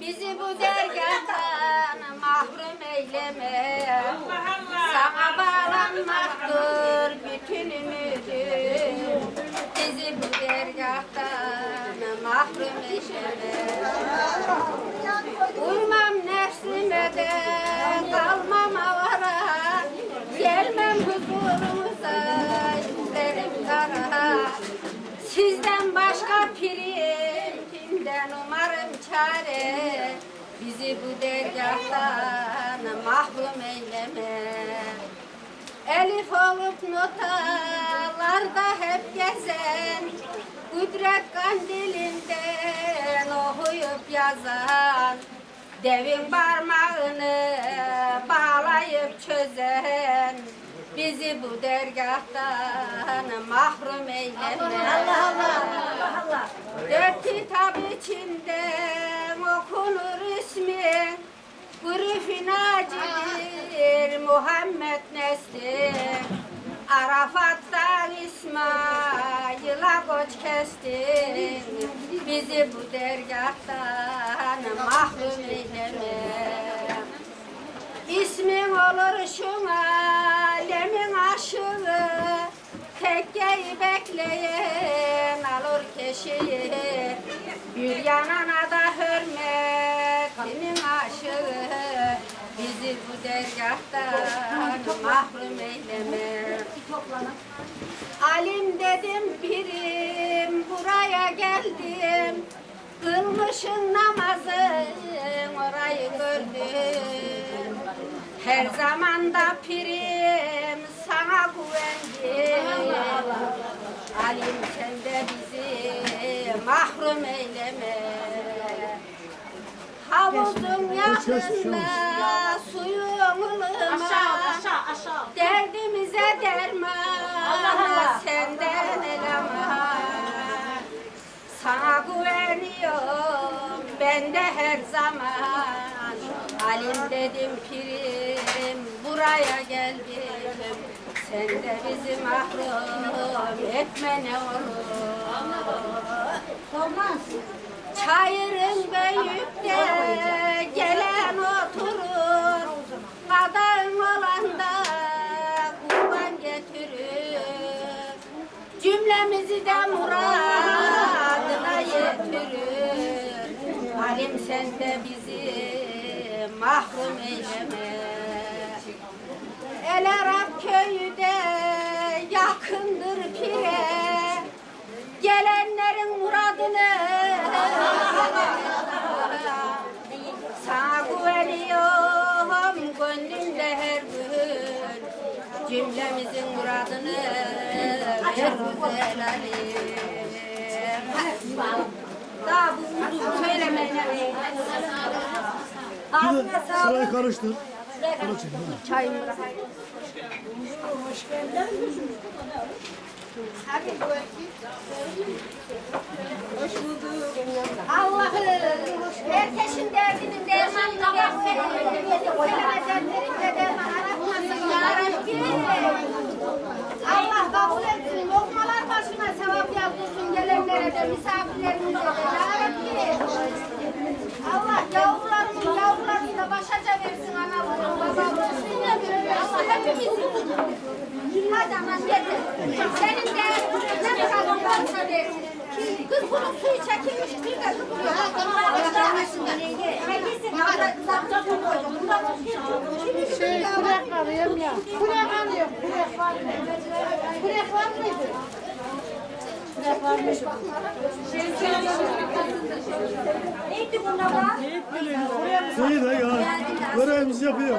Bizi bu dergahtan mahrum eyleme. Sana bağlanmaktır bütün ümidim. Bizi bu dergahtan mahrum eyleme. Uymam Sizden başka pirim kimden? Umarım çare. Bizi bu dergahtan mahrum eyleme. Elif olup notalarda hep gezen. Kudret kandilinden okuyup yazan. Devin parmağını bağlayıp çözen Bizi bu dergahtan mahrum eyleme. Allah Allah Allah Allah. Dört kitap içinde okunur ismin Gurifin acidir Muhammed nesli. Arafat'tan İsmail'a koç kestin. Bizi bu dergahtan mahrum eyleme. İsmin olur şu aşığı Tekkeyi bekleyen alır keşiyi. Bir yanana da hürmetinin aşığı. Bizi bu dergahtan mahrum eyleme. Alim dedim birim buraya geldim. Kılmışın namazın orayı gördüm. Her zaman da pirim sana güvendim Alim sen de bizi mahrum eyleme. Havuzun yakında suyun ılıma Derdimize derman senden eleman Sana güveniyorum ben de her zaman Alim dedim pirim buraya geldim. Sen de bizi mahrum etme ne olur. Çayırın büyükte gelen oturur. Kadın olan da kurban getirir. Cümlemizi de muradına yetirir. Halim sen de bizi mahrum eyleme El Arap köyü de yakındır pire Gelenlerin muradını Sana güveniyorum gönlümde her gün Cümlemizin muradını ver güzel Ali Daha bu uzun söylemeyle Ağzına sağlık karıştır. Çayımı bırak Allah'ım herkesin derdinin dermanını versin. Kelime dertlerinde derman aratmasın ya Rabbi. Allah kabul etsin. Lokmalar başına sevap yazdırsın gelenlere de misafirlerimize de Hadi aman getir. Senin de ne kadar varsa versin. Kız bunun suyu çekilmiş bir de tutmuyor. Şey, kurek arıyorum ya. Kurek arıyorum. Kurek var mı? Kurek var mıydı? Kurek varmış. Neydi bunda İyi de ya. Görevimizi yapıyor.